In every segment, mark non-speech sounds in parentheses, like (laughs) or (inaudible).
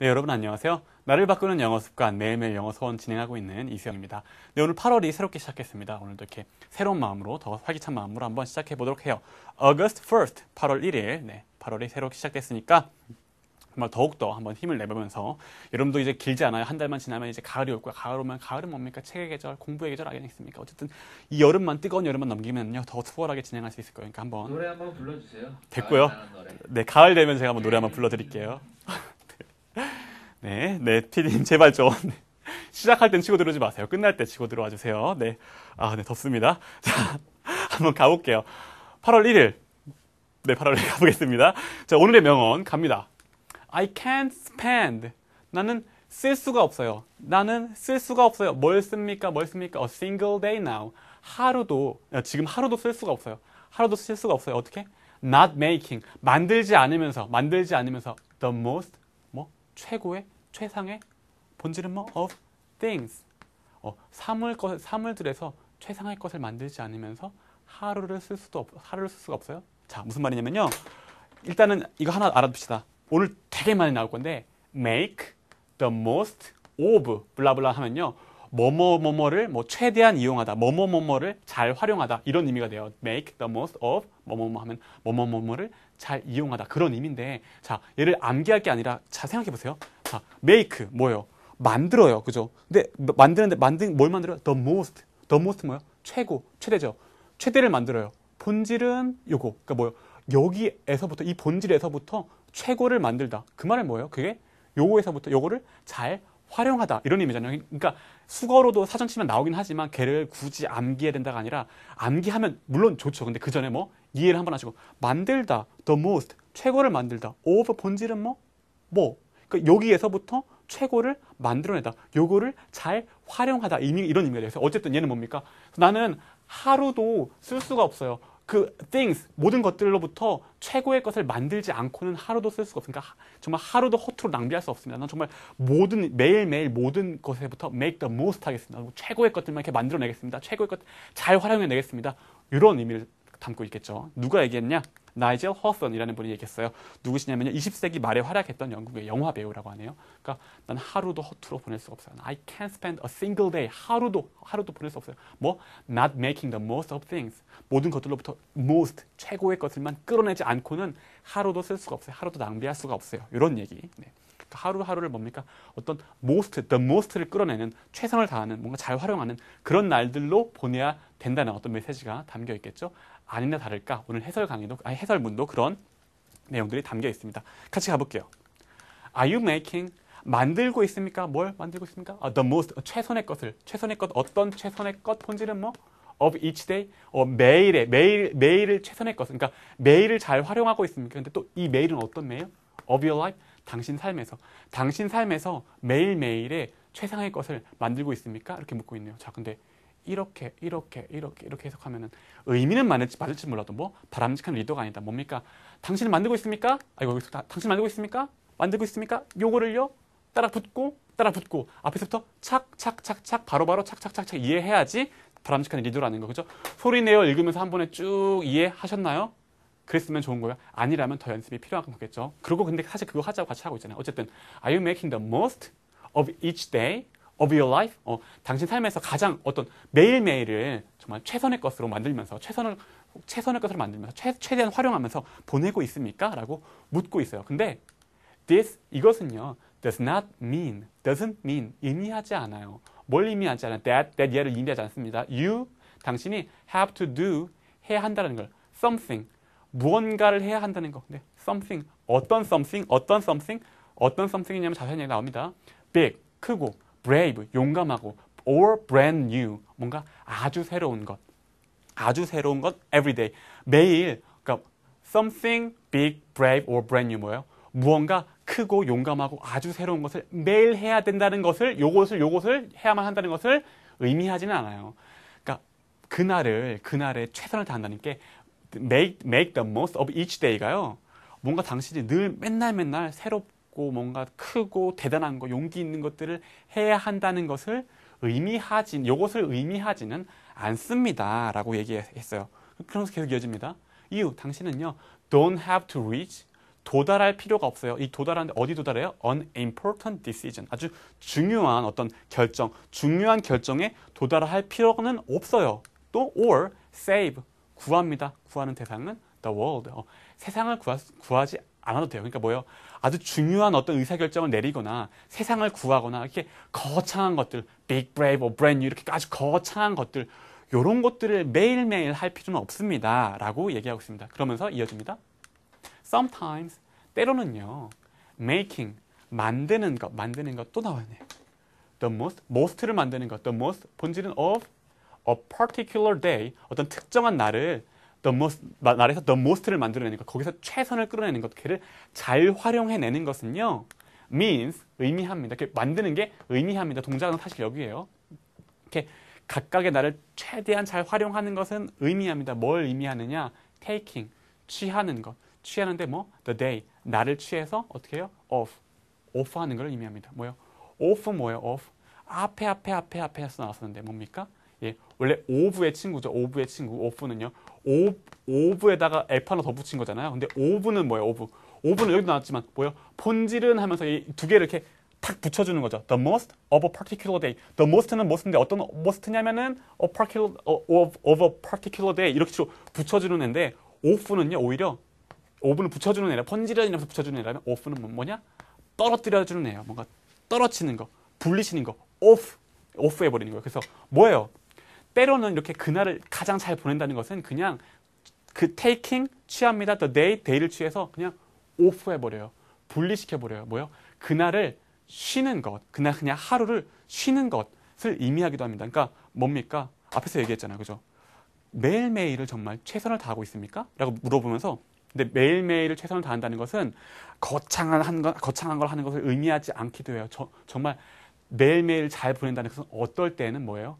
네, 여러분 안녕하세요. 나를 바꾸는 영어 습관 매일매일 영어 소원 진행하고 있는 이수영입니다. 네, 오늘 8월이 새롭게 시작했습니다. 오늘도 이렇게 새로운 마음으로 더 활기찬 마음으로 한번 시작해 보도록 해요. August 1st, 8월 1일. 네, 8월이 새롭게 시작됐으니까 정말 더욱더 한번 힘을 내보면서 여러분도 이제 길지 않아요. 한 달만 지나면 이제 가을이 올 거야. 가을 오면 가을은 뭡니까? 책의 계절, 공부의 계절 아니겠습니까? 어쨌든 이 여름만 뜨거운 여름만 넘기면요 더 수월하게 진행할 수 있을 거예요. 그러니까 한번 노래 한번 불러주세요. 됐고요. 가을. 네, 가을 되면 제가 한번 노래 한번 불러드릴게요. 네, 네, 피디님 제발 좀 네. (laughs) 시작할 땐 치고 들어오지 마세요. 끝날 때 치고 들어와 주세요. 네, 아, 네, 덥습니다. (laughs) 자, 한번 가볼게요. 8월 1일. 네, 8월 1일 가보겠습니다. 자, 오늘의 명언 갑니다. I can't spend. 나는 쓸 수가 없어요. 나는 쓸 수가 없어요. 뭘 씁니까? 뭘 씁니까? A single day now. 하루도, 야, 지금 하루도 쓸 수가 없어요. 하루도 쓸 수가 없어요. 어떻게? Not making. 만들지 않으면서, 만들지 않으면서 the most, 뭐? 최고의, 최상의 본질은 뭐? of things. 어, 사물 것, 사물들에서 최상의 것을 만들지 않으면서 하루를 쓸 수도 없, 하루를 쓸 수가 없어요. 자, 무슨 말이냐면요. 일단은 이거 하나 알아둡시다. 오늘 되게 많이 나올 건데 make the most of 블라블라 하면요. 뭐뭐뭐뭐를 뭐 최대한 이용하다. 뭐뭐뭐뭐를 잘 활용하다. 이런 의미가 돼요. make the most of 뭐뭐뭐 하면 뭐뭐뭐뭐를 잘 이용하다. 그런 의미인데 자, 얘를 암기할 게 아니라 자 생각해 보세요. 자, make 뭐예요? 만들어요. 그죠? 근데 만드는데 만든 뭘 만들어요? the most. the most 뭐요? 최고, 최대죠. 최대를 만들어요. 본질은 요거. 그러니까 뭐요? 여기에서부터 이 본질에서부터 최고를 만들다. 그 말은 뭐예요? 그게 요거에서부터 요거를 잘 활용하다 이런 의미잖아요. 그러니까 수거로도 사전 치면 나오긴 하지만 걔를 굳이 암기해야 된다가 아니라 암기하면 물론 좋죠. 근데 그 전에 뭐 이해를 한번 하시고 만들다, the most 최고를 만들다. of 본질은 뭐 뭐. 그러니까 여기에서부터 최고를 만들어내다. 요거를 잘 활용하다. 의미 이런 의미가. 그래서 어쨌든 얘는 뭡니까? 나는 하루도 쓸 수가 없어요. 그 things 모든 것들로부터 최고의 것을 만들지 않고는 하루도 쓸 수가 없으니까 정말 하루도 허투루 낭비할 수 없습니다. 난 정말 모든 매일매일 모든 것에부터 make the most 하겠습니다. 최고의 것들만 이렇게 만들어내겠습니다. 최고의 것 잘 활용해내겠습니다. 이런 의미를 담고 있겠죠. 누가 얘기했냐? 나이젤 허선이라는 분이 얘기했어요. 누구시냐면요. 20세기 말에 활약했던 영국의 영화 배우라고 하네요. 그러니까 난 하루도 허투루 보낼 수가 없어요. I can't spend a single day. 하루도 하루도 보낼 수 없어요. 뭐 not making the most of things. 모든 것들로부터 most 최고의 것을만 끌어내지 않고는 하루도 쓸 수가 없어요. 하루도 낭비할 수가 없어요. 이런 얘기. 네. 그러니까 하루하루를 뭡니까? 어떤 most, the most를 끌어내는 최선을 다하는 뭔가 잘 활용하는 그런 날들로 보내야 된다는 어떤 메시지가 담겨 있겠죠. 아니나 다를까 오늘 해설 강의도 아니 해설문도 그런 내용들이 담겨 있습니다. 같이 가볼게요. Are you making 만들고 있습니까? 뭘 만들고 있습니까? 아, the most 최선의 것을 최선의 것 어떤 최선의 것 본질은 뭐? of each day 어, 매일에 매일 매일을 최선의 것 그러니까 매일을 잘 활용하고 있습니까? 근데 또 이 매일은 어떤 매일? of your life 당신 삶에서 당신 삶에서 매일 매일의 최상의 것을 만들고 있습니까? 이렇게 묻고 있네요. 자, 근데 이렇게 이렇게 이렇게 이렇게 해석하면은 의미는 맞을지 맞을지 몰라도 뭐 바람직한 리더가 아니다. 뭡니까? 당신을 만들고 있습니까? 아이고 당신 만들고 있습니까? 만들고 있습니까? 요거를요 따라 붙고 따라 붙고 앞에서부터 착착착착 바로바로 착착착착 이해해야지 바람직한 리더라는 거 그죠? 소리 내어 읽으면서 한 번에 쭉 이해하셨나요? 그랬으면 좋은 거예요. 아니라면 더 연습이 필요한 거겠죠. 그리고 근데 사실 그거 하자고 같이 하고 있잖아요. 어쨌든 Are you making the most of each day of your life? 어, 당신 삶에서 가장 어떤 매일매일을 정말 최선의 것으로 만들면서 최선을 최선의 것으로 만들면서 최, 최대한 활용하면서 보내고 있습니까? 라고 묻고 있어요. 근데 this 이것은요. does not mean doesn't mean 의미하지 않아요. 뭘 의미하지 않아요? that that 얘를 의미하지 않습니다. you 당신이 have to do 해야 한다는 걸 something 무언가를 해야 한다는 거. 네, something 어떤 something 어떤 something 어떤 something이냐면 자세한 얘기 나옵니다. big 크고 brave 용감하고 or brand new 뭔가 아주 새로운 것 아주 새로운 것 every day 매일 그러니까 something big brave or brand new 뭐예요? 무언가 크고 용감하고 아주 새로운 것을 매일 해야 된다는 것을 요것을 요것을 해야만 한다는 것을 의미하지는 않아요. 그러니까 그날을 그날에 최선을 다한다는 게 make, make the most of each day가요. 뭔가 당신이 늘 맨날 맨날 새롭 고 뭔가 크고 대단한 거, 용기 있는 것들을 해야 한다는 것을 의미하진, 요것을 의미하지는 않습니다. 라고 얘기했어요. 그러면서 계속 이어집니다. 이유, 당신은요, don't have to reach, 도달할 필요가 없어요. 이 도달하는데 어디 도달해요? unimportant decision. 아주 중요한 어떤 결정, 중요한 결정에 도달할 필요는 없어요. 또 or save 구합니다. 구하는 대상은 the world. 어, 세상을 구하, 구하지 않아도 돼요. 그러니까 뭐예요? 아주 중요한 어떤 의사결정을 내리거나 세상을 구하거나 이렇게 거창한 것들, big, brave, or brand new 이렇게 아주 거창한 것들 이런 것들을 매일매일 할 필요는 없습니다. 라고 얘기하고 있습니다. 그러면서 이어집니다. Sometimes 때로는요. making 만드는 것, 만드는 것 또 나와요. The most, most를 만드는 것, the most 본질은 of a particular day 어떤 특정한 날을 the most 날에서 the most를 만들어내는 것, 거기서 최선을 끌어내는 것, 걔를 잘 활용해내는 것은요. means 의미합니다. 이렇게 만드는 게 의미합니다. 동작은 사실 여기에요. 이렇게 각각의 나를 최대한 잘 활용하는 것은 의미합니다. 뭘 의미하느냐? taking 취하는 것. 취하는데 뭐 the day 나를 취해서 어떻게 해요? off off 하는 걸 의미합니다. 뭐요? off 뭐예요? off 앞에 앞에 앞에 앞에서 나왔었는데 뭡니까? 예, 원래 오브의 친구죠. 오브의 친구. 오프는요. 오, 오브에다가 F 하나 더 붙인 거잖아요. 근데 오브는 뭐예요? 오브. 오브는 여기도 나왔지만 뭐예요? 본질은 하면서 이 두 개를 이렇게 탁 붙여주는 거죠. The most of a particular day. The most는 most인데 어떤 most냐면은 a particular of, of a particular day 이렇게 붙여주는 애인데 off는요 오히려 오브는 붙여주는 애라 번지런이라서 붙여주는 애라면 off는 뭐냐? 떨어뜨려주는 애예요. 뭔가 떨어지는 거, 분리시는 거, off, off 해버리는 거예요. 그래서 뭐예요? 때로는 이렇게 그날을 가장 잘 보낸다는 것은 그냥 그 taking 취합니다. the day, day를 취해서 그냥 off 해버려요. 분리시켜 버려요. 뭐요? 그날을 쉬는 것, 그날 그냥 하루를 쉬는 것을 의미하기도 합니다. 그러니까 뭡니까? 앞에서 얘기했잖아요. 그죠? 매일매일을 정말 최선을 다하고 있습니까? 라고 물어보면서 근데 매일매일 최선을 다한다는 것은 거창한, 한 거, 거창한 걸 하는 것을 의미하지 않기도 해요. 저, 정말 매일매일 잘 보낸다는 것은 어떨 때는 뭐예요?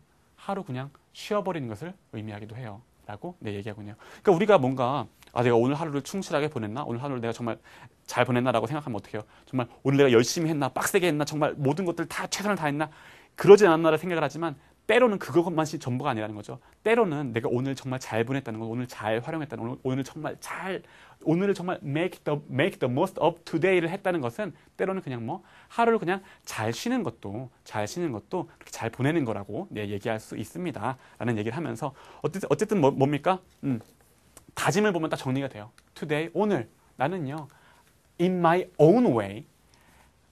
하루 그냥 쉬어버리는 것을 의미하기도 해요. 라고 네, 얘기하고 있네요. 그러니까 우리가 뭔가 아 내가 오늘 하루를 충실하게 보냈나? 오늘 하루를 내가 정말 잘 보냈나라고 생각하면 어떡해요? 정말 오늘 내가 열심히 했나? 빡세게 했나? 정말 모든 것들 다 최선을 다했나? 그러지 않았나를 생각을 하지만 때로는 그것만이 전부가 아니라는 거죠. 때로는 내가 오늘 정말 잘 보냈다는 거, 오늘 잘 활용했다는 거, 오늘 정말 잘 오늘을 정말 make the make the most of today를 했다는 것은 때로는 그냥 뭐 하루를 그냥 잘 쉬는 것도 잘 쉬는 것도 그렇게 잘 보내는 거라고 네, 얘기할 수 있습니다라는 얘기를 하면서 어쨌든 어쨌든 뭐, 뭡니까? 음, 다짐을 보면 딱 정리가 돼요. today 오늘 나는요 in my own way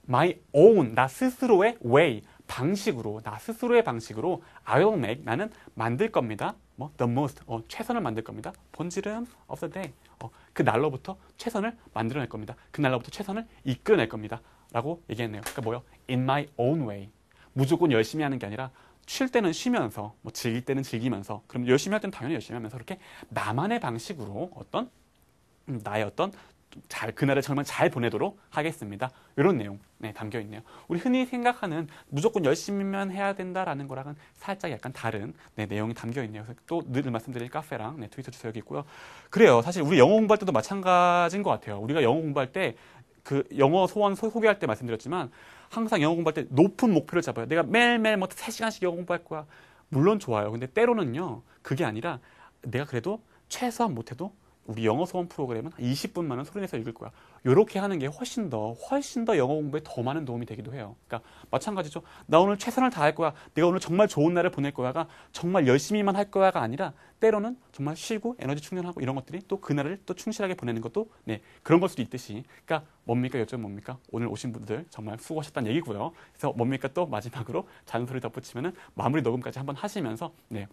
my own 나 스스로의 way 방식으로 나 스스로의 방식으로 I will make 나는 만들 겁니다. 뭐 the most 어, 최선을 만들 겁니다. 본질은 of the day 어, 그 날로부터 최선을 만들어낼 겁니다. 그 날로부터 최선을 이끌어낼 겁니다. 라고 얘기했네요. 그러니까 뭐요? In my own way 무조건 열심히 하는 게 아니라 쉴 때는 쉬면서 뭐 즐길 때는 즐기면서 그럼 열심히 할 때는 당연히 열심히 하면서 이렇게 나만의 방식으로 어떤 음, 나의 어떤 잘 그날을 정말 잘 보내도록 하겠습니다. 이런 내용 네, 담겨 있네요. 우리 흔히 생각하는 무조건 열심히만 해야 된다라는 거랑은 살짝 약간 다른 네, 내용이 담겨 있네요. 또늘 말씀드릴 카페랑 네, 트위터 주소 여기 있고요. 그래요. 사실 우리 영어 공부할 때도 마찬가지인 것 같아요. 우리가 영어 공부할 때 그 영어 소원 소개할 때 말씀드렸지만 항상 영어 공부할 때 높은 목표를 잡아요. 내가 매일매일 뭐 3시간씩 영어 공부할 거야. 물론 좋아요. 근데 때로는요. 그게 아니라 내가 그래도 최소한 못해도 우리 영어 소원 프로그램은 20분만은 소리내서 읽을 거야. 이렇게 하는 게 훨씬 더 훨씬 더 영어 공부에 더 많은 도움이 되기도 해요. 그러니까 마찬가지죠. 나 오늘 최선을 다할 거야. 내가 오늘 정말 좋은 날을 보낼 거야가 정말 열심히만 할 거야가 아니라 때로는 정말 쉬고 에너지 충전하고 이런 것들이 또 그날을 또 충실하게 보내는 것도 네 그런 걸 수도 있듯이 그러니까 뭡니까 여쭤 뭡니까 오늘 오신 분들 정말 수고하셨다는 얘기고요. 그래서 뭡니까 또 마지막으로 잔소리 덧붙이면은 마무리 녹음까지 한번 하시면서 네.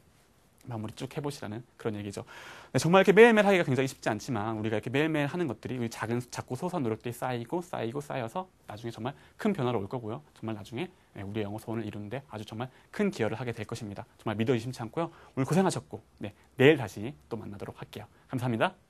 마무리 쭉 해보시라는 그런 얘기죠. 네, 정말 이렇게 매일매일 하기가 굉장히 쉽지 않지만 우리가 이렇게 매일매일 하는 것들이 우리 작은 작고 소소한 노력들이 쌓이고 쌓이고 쌓여서 나중에 정말 큰 변화를 올 거고요. 정말 나중에 네, 우리의 영어 소원을 이루는데 아주 정말 큰 기여를 하게 될 것입니다. 정말 믿어 의심치 않고요. 오늘 고생하셨고 네, 내일 다시 또 만나도록 할게요. 감사합니다.